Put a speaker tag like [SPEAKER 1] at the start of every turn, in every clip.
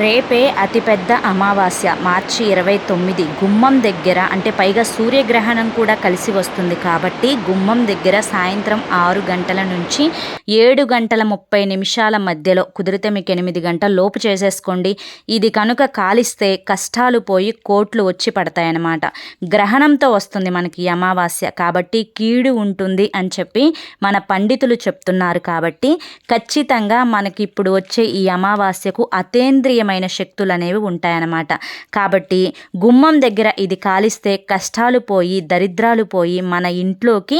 [SPEAKER 1] రేపే అతిపెద్ద అమావాస్య మార్చి ఇరవై తొమ్మిది. గుమ్మం దగ్గర అంటే పైగా సూర్యగ్రహణం కూడా కలిసి వస్తుంది కాబట్టి గుమ్మం దగ్గర సాయంత్రం ఆరు గంటల నుంచి ఏడు గంటల ముప్పై నిమిషాల మధ్యలో కుదిరితే మీకు ఎనిమిది గంటల లోపు చేసేసుకోండి. ఇది కనుక కాలిస్తే కష్టాలు పోయి కోట్లు వచ్చి పడతాయన్నమాట. గ్రహణంతో వస్తుంది మనకి అమావాస్య కాబట్టి కీడు ఉంటుంది అని చెప్పి మన పండితులు చెప్తున్నారు కాబట్టి ఖచ్చితంగా మనకి ఇప్పుడు వచ్చే ఈ అమావాస్యకు అతేంద్రియ అసాధ్యమైన శక్తులు అనేవి ఉంటాయన్నమాట. కాబట్టి గుమ్మం దగ్గర ఇది కాలిస్తే కష్టాలు పోయి దరిద్రాలు పోయి మన ఇంట్లోకి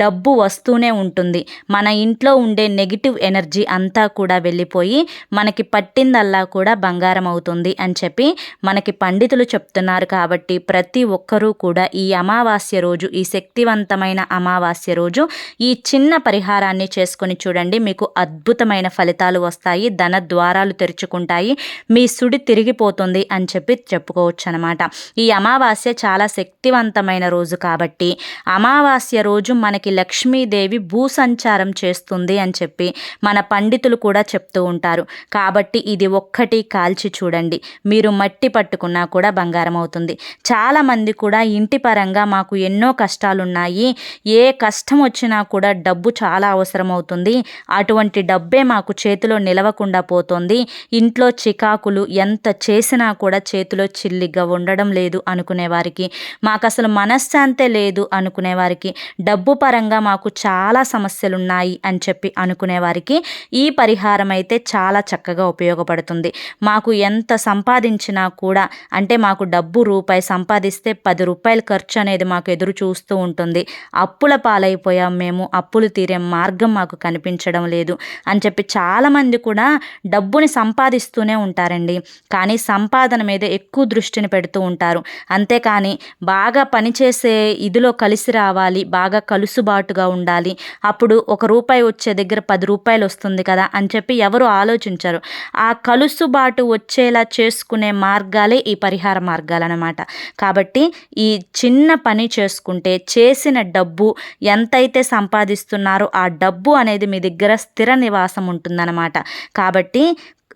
[SPEAKER 1] డబ్బు వస్తూనే ఉంటుంది. మన ఇంట్లో ఉండే నెగిటివ్ ఎనర్జీ అంతా కూడా వెళ్ళిపోయి మనకి పట్టిందల్లా కూడా బంగారం అవుతుంది అని చెప్పి మనకి పండితులు చెప్తున్నారు. కాబట్టి ప్రతి ఒక్కరూ కూడా ఈ అమావాస్య రోజు ఈ శక్తివంతమైన అమావాస్య రోజు ఈ చిన్న పరిహారాన్ని చేసుకొని చూడండి. మీకు అద్భుతమైన ఫలితాలు వస్తాయి. ధన ద్వారాలు తెరుచుకుంటాయి. మీ సుడి తిరిగిపోతుంది అని చెప్పి చెప్పుకోవచ్చు అనమాట ఈ అమావాస్య చాలా శక్తివంతమైన రోజు కాబట్టి అమావాస్య రోజు మనకి లక్ష్మీదేవి భూసంచారం చేస్తుంది అని చెప్పి మన పండితులు కూడా చెప్తూ ఉంటారు. కాబట్టి ఇది ఒక్కటి కాల్చి చూడండి. మీరు మట్టి పట్టుకున్నా కూడా బంగారం అవుతుంది. చాలామంది కూడా ఇంటి పరంగా మాకు ఎన్నో కష్టాలున్నాయి. ఏ కష్టం వచ్చినా కూడా డబ్బు చాలా అవసరం అవుతుంది అటువంటి డబ్బే మాకు చేతిలో నిలవకుండా పోతుంది. ఇంట్లో చికా చికాకులు ఎంత చేసినా కూడా చేతిలో చిల్లిగా ఉండడం లేదు అనుకునేవారికి. మాకు అసలు మనశ్శాంతే లేదు అనుకునేవారికి. డబ్బు పరంగా మాకు చాలా సమస్యలు ఉన్నాయి అని చెప్పి అనుకునేవారికి ఈ పరిహారం అయితే చాలా చక్కగా ఉపయోగపడుతుంది. మాకు ఎంత సంపాదించినా కూడా అంటే మాకు డబ్బు రూపాయి సంపాదిస్తే పది రూపాయల ఖర్చు అనేది మాకు ఎదురు చూస్తూ ఉంటుంది. అప్పుల పాలైపోయాం మేము. అప్పులు తీరే మార్గం మాకు కనిపించడం లేదు అని చెప్పి చాలామంది కూడా డబ్బుని సంపాదిస్తూనే ఉంటారు. ఉంటారండి. కానీ సంపాదన మీద ఎక్కువ దృష్టిని పెడుతూ ఉంటారు. అంతేకాని బాగా పనిచేసే ఇదిలో కలిసి రావాలి బాగా కలుసుబాటుగా ఉండాలి. అప్పుడు ఒక రూపాయి వచ్చే దగ్గర పది రూపాయలు వస్తుంది కదా అని చెప్పి ఎవరు ఆలోచించరు. ఆ కలుసుబాటు వచ్చేలా చేసుకునే మార్గాలే ఈ పరిహార మార్గాలు అనమాట కాబట్టి ఈ చిన్న పని చేసుకుంటే చేసిన డబ్బు ఎంతైతే సంపాదిస్తున్నారో ఆ డబ్బు అనేది మీ దగ్గర స్థిర నివాసం ఉంటుందన్నమాట. కాబట్టి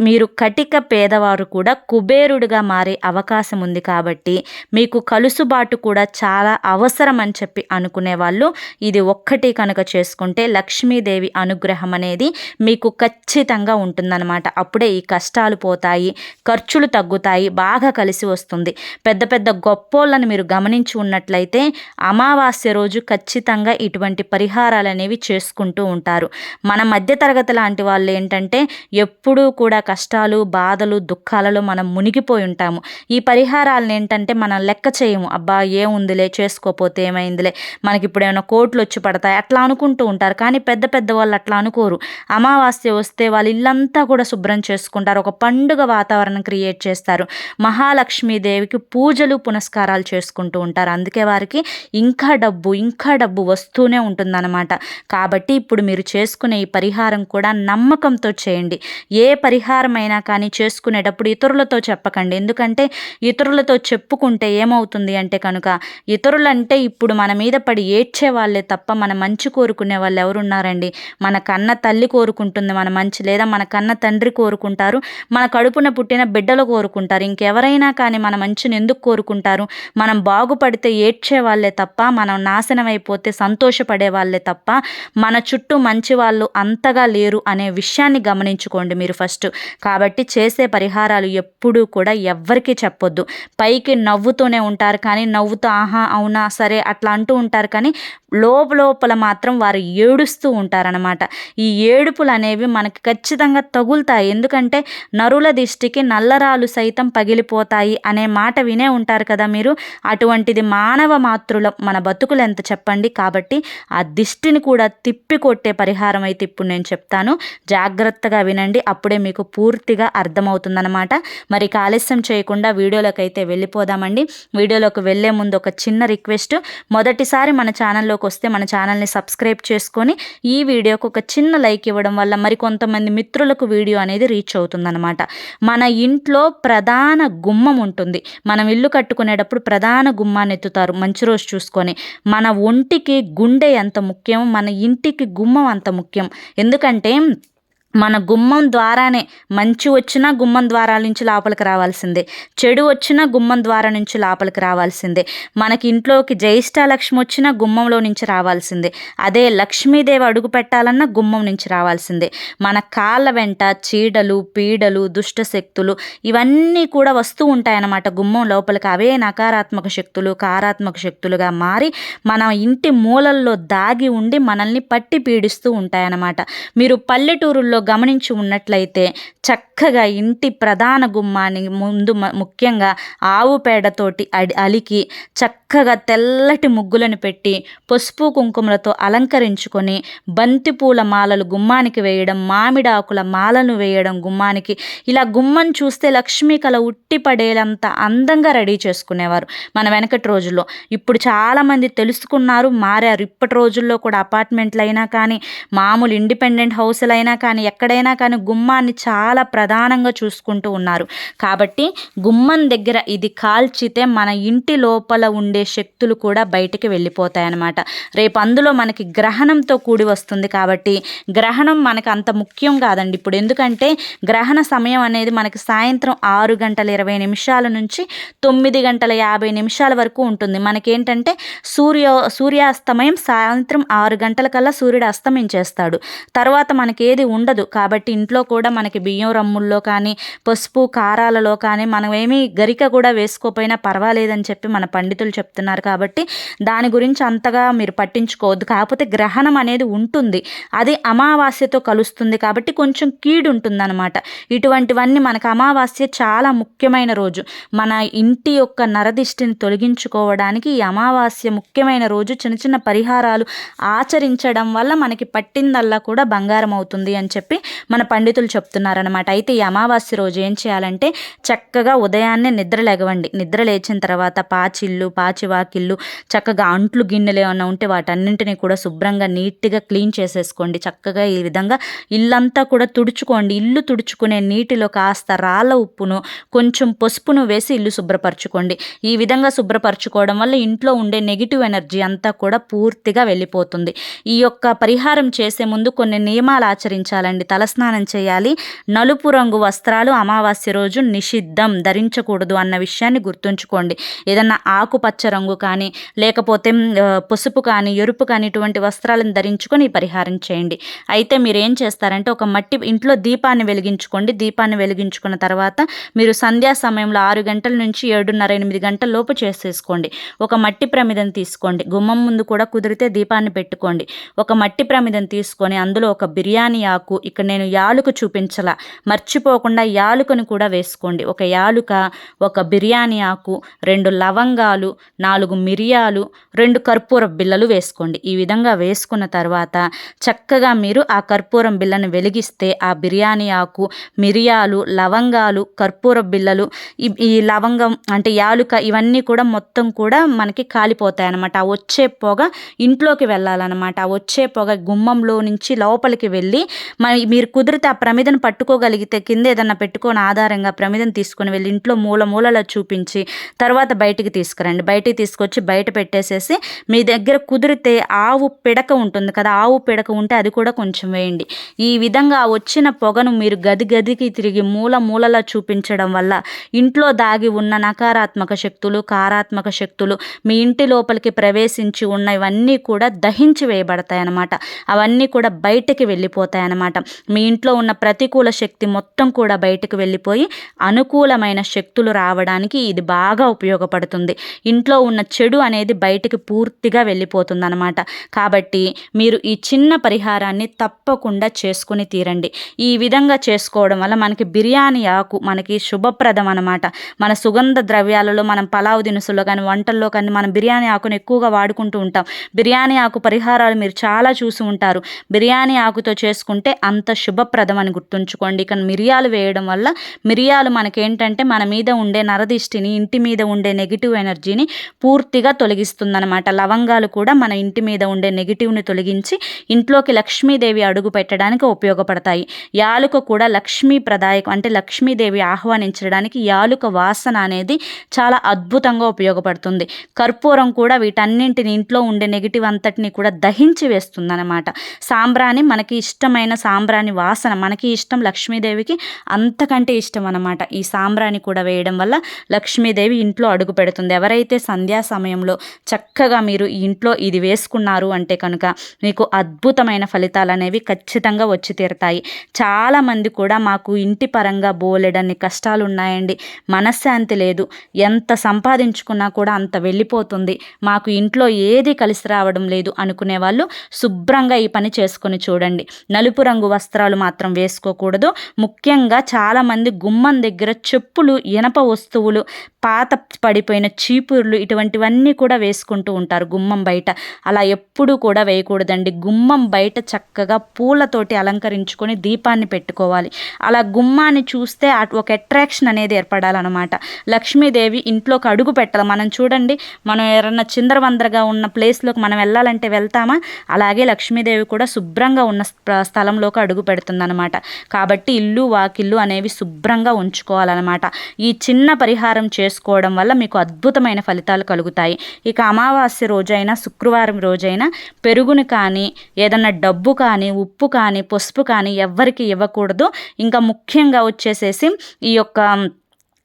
[SPEAKER 1] మీరు కటిక పేదవారు కూడా కుబేరుడిగా మారే అవకాశం ఉంది కాబట్టి మీకు కలుసుబాటు కూడా చాలా అవసరం అని చెప్పి అనుకునే వాళ్ళు ఇది ఒక్కటి కనుక చేసుకుంటే లక్ష్మీదేవి అనుగ్రహం అనేది మీకు ఖచ్చితంగా ఉంటుందన్నమాట. అప్పుడే ఈ కష్టాలు పోతాయి ఖర్చులు తగ్గుతాయి బాగా కలిసి వస్తుంది. పెద్ద పెద్ద గొప్పోళ్ళని మీరు గమనించి ఉన్నట్లయితే అమావాస్య రోజు ఖచ్చితంగా ఇటువంటి పరిహారాలు అనేవి చేసుకుంటూ ఉంటారు. మన మధ్యతరగతి లాంటి వాళ్ళు ఏంటంటే ఎప్పుడూ కూడా కష్టాలు బాధలు దుఃఖాలలో మనం మునిగిపోయి ఉంటాము. ఈ పరిహారాలను ఏంటంటే మనం లెక్క చేయము. అబ్బా ఏముందిలే చేసుకోపోతే ఏమైందిలే మనకి ఇప్పుడు ఏమైనా కోట్లు వచ్చి పడతాయి అట్లా అనుకుంటూ ఉంటారు. కానీ పెద్ద పెద్ద వాళ్ళు అట్లా అనుకోరు. అమావాస్య వస్తే వాళ్ళు ఇల్లంతా కూడా శుభ్రం చేసుకుంటారు. ఒక పండుగ వాతావరణం క్రియేట్ చేస్తారు. మహాలక్ష్మీదేవికి పూజలు పునస్కారాలు చేసుకుంటూ ఉంటారు. అందుకే వారికి ఇంకా డబ్బు ఇంకా డబ్బు వస్తూనే ఉంటుందన్నమాట. కాబట్టి ఇప్పుడు మీరు చేసుకునే ఈ పరిహారం కూడా నమ్మకంతో చేయండి. ఏ పరిహారం ఆహారమైనా కానీ చేసుకునేటప్పుడు ఇతరులతో చెప్పకండి. ఎందుకంటే ఇతరులతో చెప్పుకుంటే ఏమవుతుంది అంటే కనుక ఇతరులంటే ఇప్పుడు మన మీద పడి ఏడ్చే వాళ్ళే తప్ప మన మంచి కోరుకునే వాళ్ళు ఎవరున్నారండి? మన కన్న తల్లి కోరుకుంటుంది మన మంచి లేదా మన కన్న తండ్రి కోరుకుంటారు. మన కడుపున పుట్టిన బిడ్డలు కోరుకుంటారు. ఇంకెవరైనా కానీ మన మంచిని ఎందుకు కోరుకుంటారు? మనం బాగుపడితే ఏడ్చే వాళ్ళే తప్ప మనం నాశనం అయిపోతే సంతోషపడే వాళ్ళే తప్ప మన చుట్టూ మంచి వాళ్ళు అంతగా లేరు అనే విషయాన్ని గమనించుకోండి మీరు ఫస్ట్. కాబట్టి చేసే పరిహారాలు ఎప్పుడూ కూడా ఎవ్వరికీ చెప్పొద్దు. పైకి నవ్వుతూనే ఉంటారు కానీ నవ్వుతూ ఆహా అవునా సరే అట్లా అంటూ ఉంటారు కానీ లోపల మాత్రం వారు ఏడుస్తూ ఉంటారనమాట ఈ ఏడుపులు అనేవి మనకి ఖచ్చితంగా తగులుతాయి. ఎందుకంటే నరుల దిష్టికి నల్లరాలు సైతం పగిలిపోతాయి అనే మాట వినే ఉంటారు కదా మీరు? అటువంటిది మానవ మాతృల మన బతుకులు ఎంత చెప్పండి? కాబట్టి ఆ దిష్టిని కూడా తిప్పి కొట్టే పరిహారం అయితే ఇప్పుడు నేను చెప్తాను. జాగ్రత్తగా వినండి. అప్పుడే మీకు పూర్తిగా అర్థమవుతుందనమాట మరి ఆలస్యం చేయకుండా వీడియోలోకి అయితే వెళ్ళిపోదామండి. వీడియోలోకి వెళ్ళే ముందు ఒక చిన్న రిక్వెస్ట్. మొదటిసారి మన ఛానల్లోకి వస్తే మన ఛానల్ని సబ్స్క్రైబ్ చేసుకొని ఈ వీడియోకి ఒక చిన్న లైక్ ఇవ్వడం వల్ల మరి కొంతమంది మిత్రులకు వీడియో అనేది రీచ్ అవుతుందన్నమాట. మన ఇంట్లో ప్రధాన గుమ్మం ఉంటుంది. మనం ఇల్లు కట్టుకునేటప్పుడు ప్రధాన గుమ్మాన్ని ఎత్తుతారు. మంచి రోజు చూసుకొని. మన ఒంటికి గుండె ఎంత ముఖ్యం? మన ఇంటికి గుమ్మం అంత ముఖ్యం. ఎందుకంటే మన గుమ్మం ద్వారానే మంచి వచ్చినా గుమ్మం ద్వారాల నుంచి లోపలికి రావాల్సిందే. చెడు వచ్చినా గుమ్మం ద్వారా నుంచి లోపలికి రావాల్సిందే. మనకి ఇంట్లోకి జ్యేష్ఠలక్ష్మి వచ్చినా గుమ్మంలో నుంచి రావాల్సిందే. అదే లక్ష్మీదేవి అడుగు పెట్టాలన్నా గుమ్మం నుంచి రావాల్సిందే. మన కాళ్ళ వెంట చీడలు పీడలు దుష్ట శక్తులు ఇవన్నీ కూడా వస్తూ ఉంటాయన్నమాట గుమ్మం లోపలికి. అవే నకారాత్మక శక్తులు కారాత్మక శక్తులుగా మారి మన ఇంటి మూలల్లో దాగి ఉండి మనల్ని పట్టి పీడిస్తూ ఉంటాయన్నమాట. మీరు పల్లెటూరుల్లో గమనించి ఉన్నట్లయితే చక్కగా ఇంటి ప్రధాన గుమ్మాన్ని ముందు ముఖ్యంగా ఆవు పేడతోటి అడి అలికి చక్కగా తెల్లటి ముగ్గులను పెట్టి పసుపు కుంకుమలతో అలంకరించుకొని బంతిపూల మాలలు గుమ్మానికి వేయడం మామిడాకుల మాలను వేయడం గుమ్మానికి. ఇలా గుమ్మం చూస్తే లక్ష్మీ కళ ఉట్టిపడేలంత అందంగా రెడీ చేసుకునేవారు మన వెనకటి రోజుల్లో. ఇప్పుడు చాలామంది తెలుసుకున్నారు మారారు. ఇప్పటి రోజుల్లో కూడా అపార్ట్మెంట్లు అయినా కానీ మామూలు ఇండిపెండెంట్ హౌస్లు అయినా కానీ ఎక్కడైనా కానీ గుమ్మాన్ని చాలా ప్రధానంగా చూసుకుంటూ ఉన్నారు. కాబట్టి గుమ్మం దగ్గర ఇది కాల్చితే మన ఇంటి లోపల ఉండే శక్తులు కూడా బయటికి వెళ్ళిపోతాయి అన్నమాట రేపు అందులో మనకి గ్రహణంతో కూడి వస్తుంది కాబట్టి గ్రహణం మనకు అంత ముఖ్యం కాదండి. ఇప్పుడు ఎందుకంటే గ్రహణ సమయం అనేది మనకి సాయంత్రం ఆరు గంటల ఇరవై నిమిషాల నుంచి తొమ్మిది గంటల యాభై నిమిషాల వరకు ఉంటుంది. మనకేంటంటే సూర్య సూర్యాస్తమయం సాయంత్రం ఆరు గంటల కల్లా సూర్యుడు అస్తమించేస్తాడు. తర్వాత మనకి ఏది ఉండదు. కాబట్టి ఇంట్లో కూడా మనకి బియ్యం రమ్ముల్లో కానీ పసుపు కారాలలో కానీ మనం ఏమీ గరిక కూడా వేసుకోపోయినా పర్వాలేదని చెప్పి మన పండితులు చెప్తున్నారు. కాబట్టి దాని గురించి అంతగా మీరు పట్టించుకోవద్దు. కాకపోతే గ్రహణం అనేది ఉంటుంది. అది అమావాస్యతో కలుస్తుంది. కాబట్టి కొంచెం కీడు ఉంటుందన్నమాట. ఇటువంటివన్నీ మనకు అమావాస్య చాలా ముఖ్యమైన రోజు. మన ఇంటి యొక్క నరదిష్టిని తొలగించుకోవడానికి ఈ అమావాస్య ముఖ్యమైన రోజు. చిన్న చిన్న పరిహారాలు ఆచరించడం వల్ల మనకి పట్టిందల్లా కూడా బంగారం అవుతుంది అని చెప్పి మన పండితులు చెప్తున్నారనమాట అయితే ఈ అమావాస్య రోజు ఏం చేయాలంటే చక్కగా ఉదయాన్నే నిద్ర లేగవండి. నిద్ర లేచిన తర్వాత పాచిళ్ళు పాచివాకిళ్ళు చక్కగా అంట్లు గిన్నెలు ఏమన్నా ఉంటే వాటన్నింటినీ కూడా శుభ్రంగా నీట్గా క్లీన్ చేసేసుకోండి. చక్కగా ఈ విధంగా ఇల్లంతా కూడా తుడుచుకోండి. ఇల్లు తుడుచుకునే నీటిలో కాస్త రాళ్ళ ఉప్పును కొంచెం పసుపును వేసి ఇల్లు శుభ్రపరచుకోండి. ఈ విధంగా శుభ్రపరచుకోవడం వల్ల ఇంట్లో ఉండే నెగిటివ్ ఎనర్జీ అంతా కూడా పూర్తిగా వెళ్ళిపోతుంది. ఈ యొక్క పరిహారం చేసే ముందు కొన్ని నియమాలు ఆచరించాలండి. తలస్నానం చేయాలి. నలుపు రంగు వస్త్రాలు అమావాస్య రోజు నిషిద్ధం ధరించకూడదు అన్న విషయాన్ని గుర్తుంచుకోండి. ఏదన్నా ఆకుపచ్చ రంగు కానీ లేకపోతే పసుపు కానీ ఎరుపు కానీ ఇటువంటి వస్త్రాలను ధరించుకొని పరిహారం చేయండి. అయితే మీరు ఏం చేస్తారంటే ఒక మట్టి ఇంట్లో దీపాన్ని వెలిగించుకోండి. దీపాన్ని వెలిగించుకున్న తర్వాత మీరు సంధ్యా సమయంలో ఆరు గంటల నుంచి ఏడున్నర ఎనిమిది గంటల లోపు చేసేసుకోండి. ఒక మట్టి ప్రమిదం తీసుకోండి. గుమ్మం ముందు కూడా కుదిరితే దీపాన్ని పెట్టుకోండి. ఒక మట్టి ప్రమిదం తీసుకొని అందులో ఒక బిర్యానీ ఆకు ఇక్కడ నేను యాలుక చూపించలా. మర్చిపోకుండా యాలుకను కూడా వేసుకోండి. ఒక యాలుక ఒక బిర్యానీ ఆకు రెండు లవంగాలు నాలుగు మిరియాలు రెండు కర్పూర బిళ్ళలు వేసుకోండి. ఈ విధంగా వేసుకున్న తర్వాత చక్కగా మీరు ఆ కర్పూరం బిళ్ళను వెలిగిస్తే ఆ బిర్యానీ ఆకు మిరియాలు లవంగాలు కర్పూర బిళ్ళలు ఈ లవంగం అంటే యాలుక ఇవన్నీ కూడా మొత్తం కూడా మనకి కాలిపోతాయి అనమాట ఆ వచ్చే పొగ ఇంట్లోకి వెళ్ళాలన్నమాట. ఆ వచ్చే పొగ గుమ్మంలో నుంచి లోపలికి వెళ్ళి మన మీరు కుదిరితే ఆ ప్రమిదను పట్టుకోగలిగితే కింద ఏదన్నా పెట్టుకొని ఆధారంగా ప్రమిదను తీసుకొని వెళ్ళి ఇంట్లో మూల మూలలో చూపించి తర్వాత బయటికి తీసుకురండి. బయటికి తీసుకొచ్చి బయట పెట్టేసేసి మీ దగ్గర కుదిరితే ఆవు పిడక ఉంటుంది కదా ఆవు పిడక ఉంటే అది కూడా కొంచెం వేయండి. ఈ విధంగా వచ్చిన పొగను మీరు గది గదికి తిరిగి మూల మూలలా చూపించడం వల్ల ఇంట్లో దాగి ఉన్న నకారాత్మక శక్తులు కారాత్మక శక్తులు మీ ఇంటి లోపలికి ప్రవేశించి ఉన్న ఇవన్నీ కూడా దహించి వేయబడతాయి అన్నమాట అవన్నీ కూడా బయటకి వెళ్ళిపోతాయి అన్నమాట మీ ఇంట్లో ఉన్న ప్రతికూల శక్తి మొత్తం కూడా బయటకు వెళ్ళిపోయి అనుకూలమైన శక్తులు రావడానికి ఇది బాగా ఉపయోగపడుతుంది. ఇంట్లో ఉన్న చెడు అనేది బయటికి పూర్తిగా వెళ్ళిపోతుంది అనమాట కాబట్టి మీరు ఈ చిన్న పరిహారాన్ని తప్పకుండా చేసుకుని తీరండి. ఈ విధంగా చేసుకోవడం వల్ల మనకి బిర్యానీ ఆకు మనకి శుభప్రదం అనమాట మన సుగంధ ద్రవ్యాలలో మనం పలావ్ దినుసుల్లో కానీ వంటల్లో కానీ మనం బిర్యానీ ఆకును ఎక్కువగా వాడుకుంటూ ఉంటాం. బిర్యానీ ఆకు పరిహారాలు మీరు చాలా చూసి ఉంటారు. బిర్యానీ ఆకుతో చేసుకుంటే అంత శుభప్రదం అని గుర్తుంచుకోండి. ఇక మిరియాలు వేయడం వల్ల మిరియాలు మనకేంటంటే మన మీద ఉండే నరదిష్టిని ఇంటి మీద ఉండే నెగిటివ్ ఎనర్జీని పూర్తిగా తొలగిస్తుందనమాట లవంగాలు కూడా మన ఇంటి మీద ఉండే నెగిటివ్ని తొలగించి ఇంట్లోకి లక్ష్మీదేవి అడుగు పెట్టడానికి ఉపయోగపడతాయి. యాలుక కూడా లక్ష్మీ ప్రదాయకం అంటే లక్ష్మీదేవి ఆహ్వానించడానికి యాలుక వాసన అనేది చాలా అద్భుతంగా ఉపయోగపడుతుంది. కర్పూరం కూడా వీటన్నింటిని ఇంట్లో ఉండే నెగిటివ్ అంతటిని కూడా దహించి వేస్తుంది అనమాట సాంబ్రాణి మనకి ఇష్టమైన సాంబ్రా సాంబ్రాణి వాసన మనకి ఇష్టం లక్ష్మీదేవికి అంతకంటే ఇష్టం అనమాట ఈ సాంబ్రాణి కూడా వేయడం వల్ల లక్ష్మీదేవి ఇంట్లో అడుగు పెడుతుంది. ఎవరైతే సంధ్యా సమయంలో చక్కగా మీరు ఇంట్లో ఇది వేసుకున్నారు అంటే కనుక మీకు అద్భుతమైన ఫలితాలు అనేవి ఖచ్చితంగా వచ్చి తీరుతాయి. చాలామంది కూడా మాకు ఇంటి పరంగా బోలెడన్ని కష్టాలు ఉన్నాయండి మనశ్శాంతి లేదు. ఎంత సంపాదించుకున్నా కూడా అంత వెళ్ళిపోతుంది. మాకు ఇంట్లో ఏది కలిసి రావడం లేదు అనుకునే వాళ్ళు శుభ్రంగా ఈ పని చేసుకొని చూడండి. నలుపు రంగు వస్త్రాలు మాత్రం వేసుకోకూడదు. ముఖ్యంగా చాలామంది గుమ్మం దగ్గర చెప్పులు ఇనప వస్తువులు పాత పడిపోయిన చీపుర్లు ఇటువంటివన్నీ కూడా వేసుకుంటూ ఉంటారు గుమ్మం బయట. అలా ఎప్పుడూ కూడా వేయకూడదండి. గుమ్మం బయట చక్కగా పూలతోటి అలంకరించుకొని దీపాన్ని పెట్టుకోవాలి. అలా గుమ్మాన్ని చూస్తే ఒక అట్రాక్షన్ అనేది ఏర్పడాలన్నమాట. లక్ష్మీదేవి ఇంట్లోకి అడుగు పెట్టాలి. మనం చూడండి మనం ఎవరన్నా చిందరవందరగా ఉన్న ప్లేస్లోకి మనం వెళ్ళాలంటే వెళ్తామా? అలాగే లక్ష్మీదేవి కూడా శుభ్రంగా ఉన్న స్థలంలోకి అడుగు పెడుతుందన్నమాట. కాబట్టి ఇల్లు వాకిల్లు అనేవి శుభ్రంగా ఉంచుకోవాలన్నమాట. ఈ చిన్న పరిహారం చేసుకోవడం వల్ల మీకు అద్భుతమైన ఫలితాలు కలుగుతాయి. ఇక అమావాస్య రోజైనా శుక్రవారం రోజైనా పెరుగును కానీ ఏదన్నా డబ్బు కానీ ఉప్పు కానీ పసుపు కానీ ఎవ్వరికి ఇవ్వకూడదు. ఇంకా ముఖ్యంగా వచ్చేసేసి ఈ యొక్క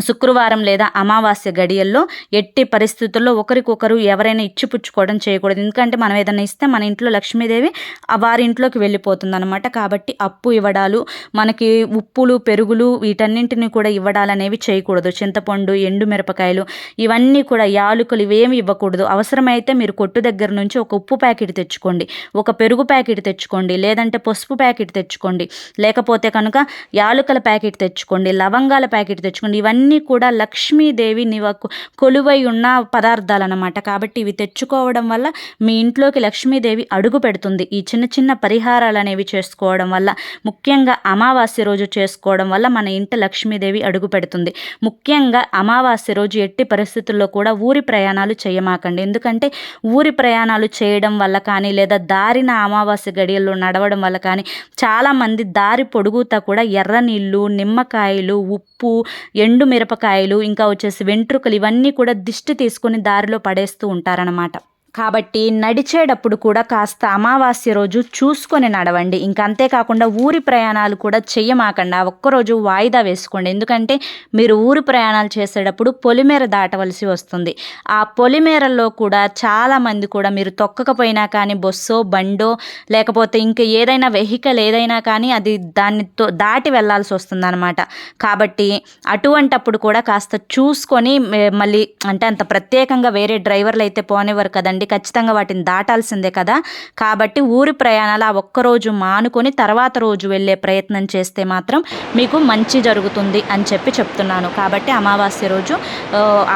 [SPEAKER 1] శుక్రవారం లేదా అమావాస్య గడియల్లో ఎట్టి పరిస్థితుల్లో ఒకరికొకరు ఎవరైనా ఇచ్చిపుచ్చుకోవడం చేయకూడదు. ఎందుకంటే మనం ఏదైనా ఇస్తే మన ఇంట్లో లక్ష్మీదేవి వారి ఇంట్లోకి వెళ్ళిపోతుంది అనమాట కాబట్టి అప్పు ఇవ్వడాలు మనకి ఉప్పులు పెరుగులు వీటన్నింటినీ కూడా ఇవ్వడాలనేవి చేయకూడదు. చింతపండు ఎండు మిరపకాయలు ఇవన్నీ కూడా యాలుకలు ఇవేమి ఇవ్వకూడదు. అవసరమైతే మీరు కొట్టు దగ్గర నుంచి ఒక ఉప్పు ప్యాకెట్ తెచ్చుకోండి. ఒక పెరుగు ప్యాకెట్ తెచ్చుకోండి. లేదంటే పసుపు ప్యాకెట్ తెచ్చుకోండి. లేకపోతే కనుక యాలుకల ప్యాకెట్ తెచ్చుకోండి. లవంగాల ప్యాకెట్ తెచ్చుకోండి. ఇవన్నీ ఇవన్నీ కూడా లక్ష్మీదేవి నివకు కొలువై ఉన్న పదార్థాలు అనమాట కాబట్టి ఇవి తెచ్చుకోవడం వల్ల మీ ఇంట్లోకి లక్ష్మీదేవి అడుగు పెడుతుంది. ఈ చిన్న చిన్న పరిహారాలు అనేవి చేసుకోవడం వల్ల ముఖ్యంగా అమావాస్య రోజు చేసుకోవడం వల్ల మన ఇంట లక్ష్మీదేవి అడుగు పెడుతుంది. ముఖ్యంగా అమావాస్య రోజు ఎట్టి పరిస్థితుల్లో కూడా ఊరి ప్రయాణాలు చేయమాకండి. ఎందుకంటే ఊరి ప్రయాణాలు చేయడం వల్ల కానీ లేదా దారిన అమావాస్య గడియల్లో నడవడం వల్ల కానీ చాలామంది దారి పొడుగుతా కూడా ఎర్ర నీళ్ళు నిమ్మకాయలు ఉప్పు ఎండు మిరపకాయలు ఇంకా వచ్చేసి వెంట్రుకలు ఇవన్నీ కూడా దిష్టి తీసుకొని దారిలో పడేస్తూ ఉంటారనమాట కాబట్టి నడిచేటప్పుడు కూడా కాస్త అమావాస్య రోజు చూసుకొని నడవండి. ఇంకా అంతేకాకుండా ఊరి ప్రయాణాలు కూడా చెయ్యమాకండి. ఆ ఒక్కరోజు వాయిదా వేసుకోండి. ఎందుకంటే మీరు ఊరి ప్రయాణాలు చేసేటప్పుడు పొలిమేర దాటవలసి వస్తుంది. ఆ పొలిమేరల్లో కూడా చాలామంది కూడా మీరు తొక్కకపోయినా కానీ బస్సో బండో లేకపోతే ఇంకా ఏదైనా వెహికల్ ఏదైనా కానీ అది దాన్ని దాటి వెళ్ళాల్సి వస్తుంది అనమాట కాబట్టి అటువంటప్పుడు కూడా కాస్త చూసుకొని మళ్ళీ అంటే అంత ప్రత్యేకంగా వేరే డ్రైవర్లు అయితే పోనివ్వరు కదండి. కదండి ఖచ్చితంగా వాటిని దాటాల్సిందే కదా. కాబట్టి ఊరి ప్రయాణాలు ఆ ఒక్కరోజు మానుకొని తర్వాత రోజు వెళ్ళే ప్రయత్నం చేస్తే మాత్రం మీకు మంచి జరుగుతుంది అని చెప్పి చెప్తున్నాను. కాబట్టి అమావాస్య రోజు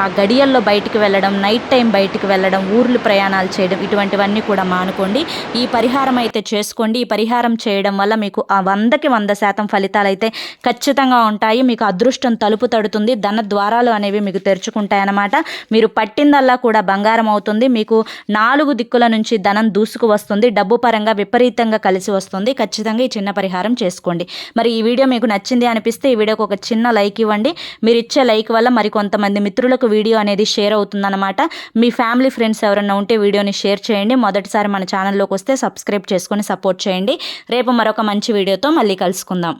[SPEAKER 1] ఆ గడియల్లో బయటికి వెళ్ళడం నైట్ టైం బయటికి వెళ్ళడం ఊర్లు ప్రయాణాలు చేయడం ఇటువంటివన్నీ కూడా మానుకోండి. ఈ పరిహారం అయితే చేసుకోండి. ఈ పరిహారం చేయడం వల్ల మీకు ఆ వందకి వంద శాతం ఫలితాలు అయితే ఖచ్చితంగా ఉంటాయి. మీకు అదృష్టం తలుపు తడుతుంది. ధన ద్వారాలు అనేవి మీకు తెరుచుకుంటాయన్నమాట. మీరు పట్టిందల్లా కూడా బంగారం అవుతుంది. మీకు నాలుగు దిక్కుల నుంచి ధనం దూసుకు వస్తుంది. డబ్బు పరంగా విపరీతంగా కలిసి వస్తుంది. ఖచ్చితంగా ఈ చిన్న పరిహారం చేసుకోండి. మరి ఈ వీడియో మీకు నచ్చింది అనిపిస్తే ఈ వీడియోకి ఒక చిన్న లైక్ ఇవ్వండి. మీరు ఇచ్చే లైక్ వల్ల మరి కొంతమంది మిత్రులకు వీడియో అనేది షేర్ అవుతుందన్నమాట. మీ ఫ్యామిలీ ఫ్రెండ్స్ ఎవరైనా ఉంటే వీడియోని షేర్ చేయండి. మొదటిసారి మన ఛానల్లోకి వస్తే సబ్స్క్రైబ్ చేసుకొని సపోర్ట్ చేయండి. రేపు మరొక మంచి వీడియోతో మళ్ళీ కలుసుకుందాం.